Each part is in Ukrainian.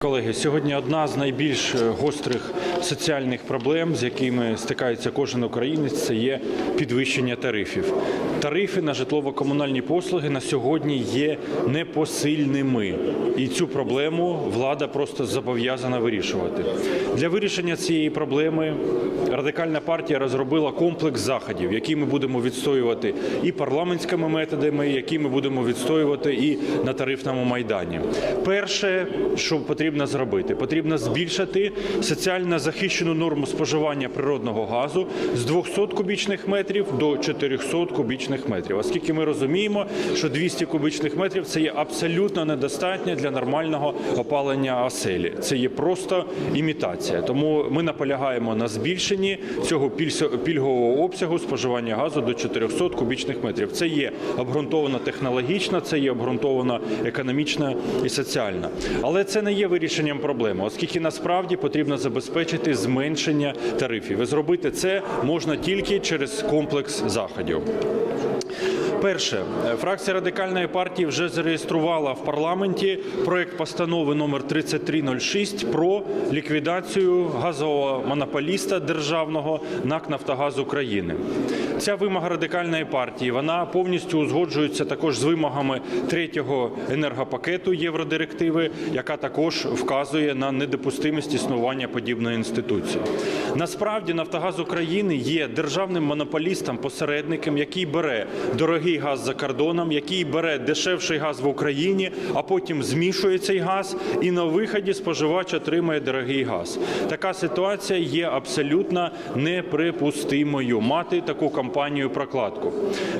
go Колеги, сьогодні одна з найбільш е, гострих соціальних проблем, з якими стикається кожен українець, це є підвищення тарифів. Тарифи на житлово-комунальні послуги на сьогодні є непосильними, і цю проблему влада просто зобов'язана вирішувати. Для вирішення цієї проблеми радикальна партія розробила комплекс заходів, які ми будемо відстоювати і парламентськими методами, які ми будемо відстоювати і на тарифному майдані. Перше, що потрібно зробити, потрібно збільшити соціально захищену норму споживання природного газу з 200 кубічних метрів до 400 кубічних метрів. Оскільки ми розуміємо, що 200 кубічних метрів це є абсолютно недостатньо для нормального опалення оселі. Це є просто імітація. Тому ми наполягаємо на збільшенні цього пільгового обсягу споживання газу до 400 кубічних метрів. Це є обґрунтовано технологічно, це є обґрунтовано економічно і соціально. Але це не є вирішенням проблеми, оскільки насправді потрібно забезпечити зменшення тарифів. І зробити це можна тільки через комплекс заходів. Перше, фракція радикальної партії вже зареєструвала в парламенті проект постанови номер 3306 про ліквідацію газового монополіста державного НАК Нафтогаз України. Ця вимога радикальної партії вона повністю узгоджується також з вимогами третього енергопакету Євродирективи, яка також вказує на недопустимість існування подібної інституції. Насправді Нафтогаз України є державним монополістом, посередником, який бере дорогий газ за кордоном, який бере дешевший газ в Україні, а потім змішує цей газ, і на виході споживач отримує дорогий газ. Така ситуація є абсолютно неприпустимою мати таку компанію прокладку.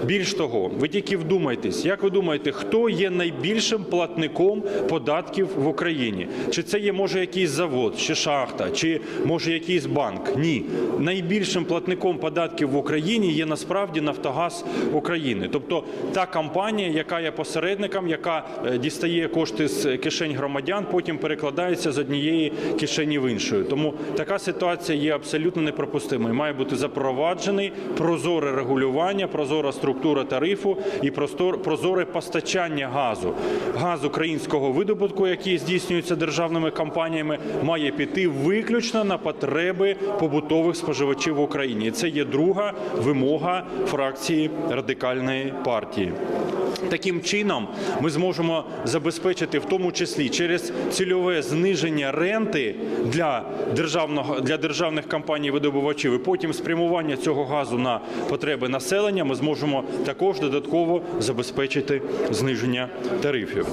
Більш того, ви тільки вдумайтесь, як ви думаєте, хто є найбільшим платником податків в Україні? Чи це є може якийсь завод, чи шахта, чи може якийсь банк? Ні, найбільшим платником податків в Україні є насправді Нафтогаз України, тобто та компанія, яка є посередником, яка е, дістає кошти з кишень громадян, потім перекладається з однієї кишені в іншу. Тому така ситуація є абсолютно неприпустимою. Має бути запроваджений прозоре регулювання, прозора структура тарифу і прозоре постачання газу. Газ українського видобутку, який здійснюється державними компаніями, має піти виключно на потреби побутових споживачів в Україні. Це є друга вимога фракції радикальної партії. Таким чином ми зможемо забезпечити, в тому числі через цільове зниження ренти для державного для державних компаній видобувачів, і потім спрямування цього газу на потреби населення. Ми зможемо також додатково забезпечити зниження тарифів.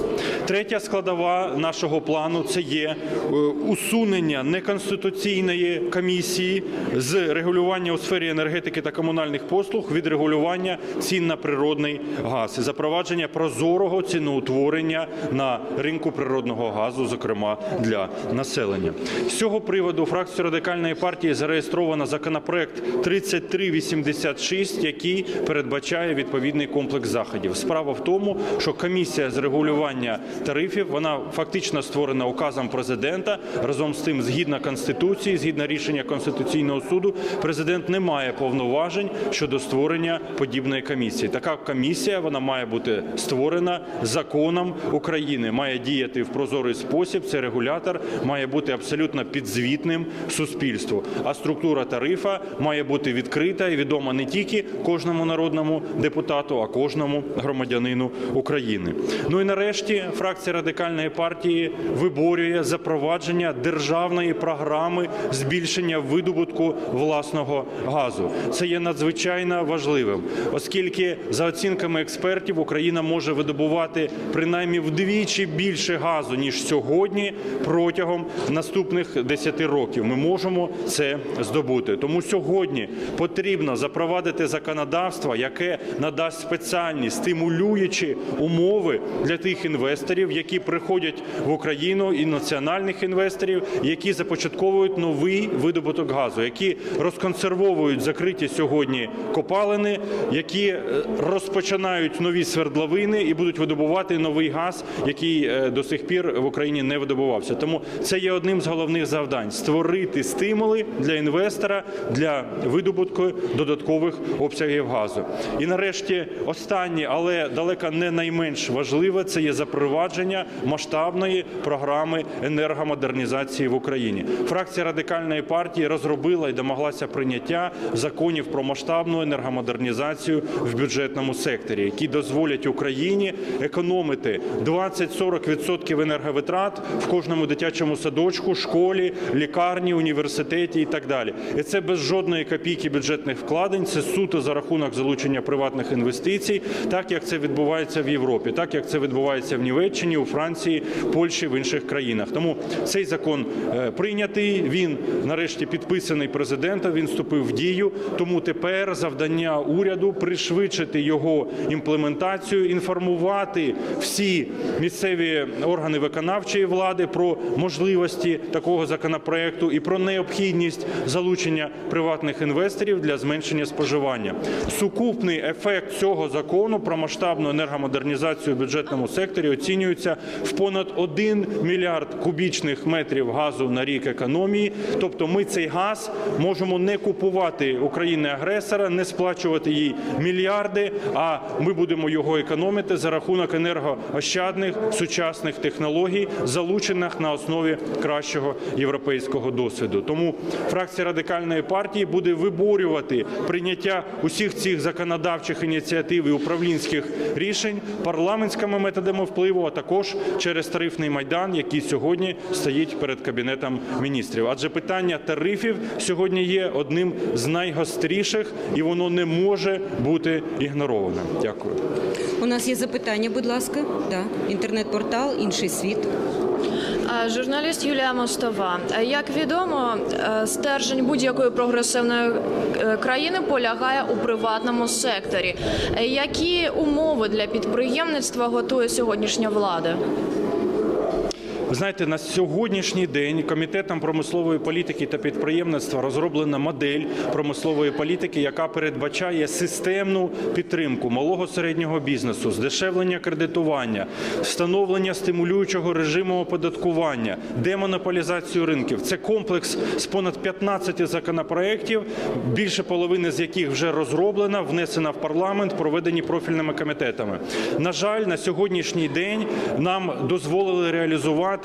Третя складова нашого плану це є е, усунення неконституційної комісії з регулювання у сфері енергетики та комунальних послуг від регулювання цін на природний газ і запровадження прозорого ціноутворення на ринку природного газу, зокрема для населення. З цього приводу фракція радикальної партії зареєстровано законопроект 3386, який передбачає відповідний комплекс заходів. Справа в тому, що комісія з регулювання тарифів вона фактично створена указом президента. Разом з тим, згідно конституції, згідно рішення конституційного суду, президент не має повноважень щодо створення подібної комісії. Така комісія вона має бути створена законом України, має діяти в прозорий спосіб. Це регулятор має бути абсолютно підзвітним суспільству. А структура тарифа має бути відкрита і відома не тільки кожному народному депутату, а кожному громадянину України. Ну і нарешті фракція радикальної партії виборює запровадження державної програми збільшення видобутку власного газу. Це є надзвичайно важливим, оскільки за оцінками експертів Україна може видобувати принаймні вдвічі більше газу ніж сьогодні протягом наступних 10 років. Ми можемо це здобути. Тому сьогодні потрібно запровадити законодавство, яке надасть спеціальні стимулюючі умови для тих інвесторів, які приходять в Україну, і національних інвесторів, які започатковують новий видобуток газу, які розконсервовують закриті сьогодні копалини, які е, розпочинають нові свердловини і будуть видобувати новий газ, який е, до сих пір в Україні не видобувався. Тому це є одним з головних завдань створити стимули для інвестора для видобутку додаткових. обсягів газу. І нарешті останнє, але далеко не найменш важливе, це є запровадження масштабної програми енергомодернізації в Україні. Фракція радикальної партії розробила і домоглася прийняття законів про масштабну енергомодернізацію в бюджетному секторі, які дозволять Україні економити 20-40% енерговитрат в кожному дитячому садочку, школі, лікарні, університеті і так далі. І це без жодної копійки бюджетних вкладень. Це суто за рахунок залучення приватних інвестицій, так як це відбувається в Європі, так як це відбувається в Німеччині, у Франції, Польщі, в інших країнах. Тому цей закон е, прийнятий. Він нарешті підписаний президентом. Він вступив в дію. Тому тепер завдання уряду пришвидшити його імплементацію, інформувати всі місцеві органи виконавчої влади про можливості такого законопроекту і про необхідність залучення приватних інвесторів для зменшення споживання. Сукупний ефект цього закону про масштабну енергомодернізацію в бюджетному секторі оцінюється в понад 1 мільярд кубічних метрів газу на рік економії. Тобто, ми цей газ можемо не купувати України агресора, не сплачувати їй мільярди. А ми будемо його економити за рахунок енергоощадних сучасних технологій, залучених на основі кращого європейського досвіду. Тому фракція радикальної партії буде виборювати прийняття усіх цих законодавчих ініціатив і управлінських рішень парламентськими методами впливу, а також через тарифний майдан, який сьогодні стоїть перед кабінетом міністрів. Адже питання тарифів сьогодні є одним з найгостріших, і воно не може бути ігнороване. Дякую. У нас є запитання, будь ласка. Да. Інтернет-портал, інший світ. Журналіст Юлія Мостова. Е, Як відомо, е, стержень будь-якої прогресивної е, країни полягає у приватному секторі. Які умови для підприємництва готує сьогоднішня влада? Ви знаєте, на сьогоднішній день комітетом промислової політики та підприємництва розроблена модель промислової політики, яка передбачає системну підтримку малого середнього бізнесу, здешевлення кредитування, встановлення стимулюючого режиму оподаткування, демонополізацію ринків. Це комплекс з понад 15 законопроєктів, більше половини з яких вже розроблена, внесена в парламент, проведені профільними комітетами. На жаль, на сьогоднішній день нам дозволили реалізувати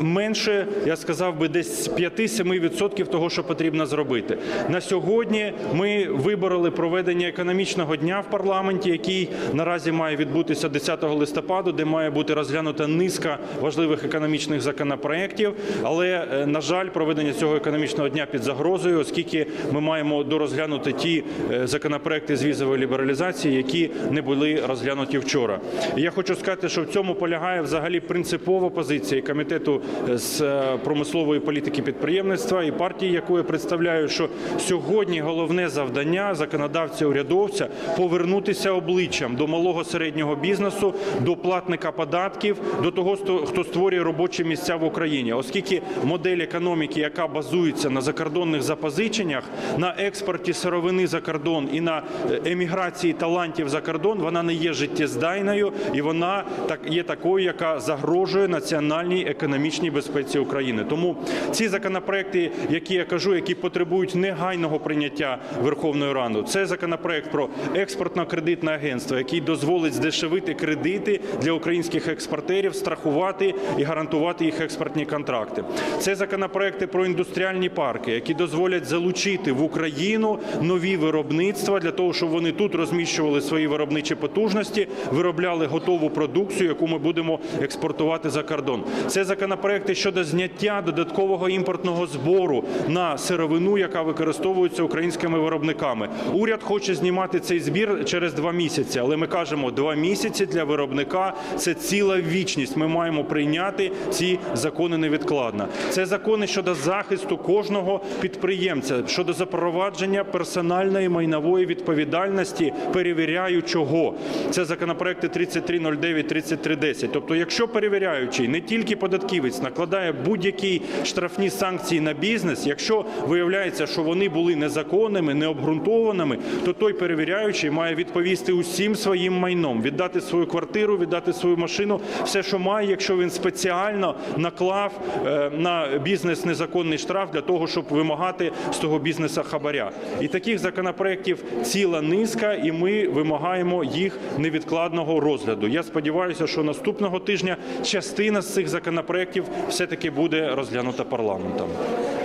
менше, я сказав би, десь 5-7% того, що потрібно зробити. На сьогодні ми вибороли проведення економічного дня в парламенті, який наразі має відбутися 10 листопаду, де має бути розглянута низка важливих економічних законопроєктів. Але, е, на жаль, проведення цього економічного дня під загрозою, оскільки ми маємо дорозглянути ті е, законопроекти з візової лібералізації, які не були розглянуті вчора. Я хочу сказати, що в цьому полягає взагалі принципова позиція і комітету з е, промислової політики підприємництва і партії, яку я представляю, що сьогодні головне завдання законодавця урядовця повернутися обличчям до малого середнього бізнесу, до платника податків, до того, хто створює робочі місця в Україні, оскільки модель економіки, яка базується на закордонних запозиченнях, на експорті сировини за кордон і на е, еміграції талантів за кордон, вона не є життєздайною і вона так є такою, яка загрожує національній економічній безпеці України. Тому ці законопроекти, які я кажу, які потребують негайного прийняття Верховною Радою, це законопроект про експортно-кредитне агентство, який дозволить здешевити кредити для українських експортерів, страхувати і гарантувати їх експортні контракти. Це законопроекти про індустріальні парки, які дозволять залучити в Україну нові виробництва для того, щоб вони тут розміщували свої виробничі потужності, виробляли готову продукцію, яку ми будемо експортувати за кордон. Це законопроекти щодо зняття додаткового імпортного збору на сировину, яка використовується українськими виробниками. Уряд хоче знімати цей збір через два місяці, але ми кажемо, два місяці для виробника це ціла вічність. Ми маємо прийняти ці закони невідкладно. Це закони щодо захисту кожного підприємця, щодо запровадження персональної майнової відповідальності, перевіряючого. Це законопроекти 3309, 3310. Тобто, якщо перевіряючий не тільки тільки податківець накладає будь-які штрафні санкції на бізнес, якщо виявляється, що вони були незаконними, необґрунтованими, то той перевіряючий має відповісти усім своїм майном, віддати свою квартиру, віддати свою машину, все, що має, якщо він спеціально наклав е, на бізнес незаконний штраф для того, щоб вимагати з того бізнесу хабаря. І таких законопроєктів ціла низка, і ми вимагаємо їх невідкладного розгляду. Я сподіваюся, що наступного тижня частина з цих законопроєктів все-таки буде розглянута парламентом.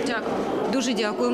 Дякую. Дуже дякую.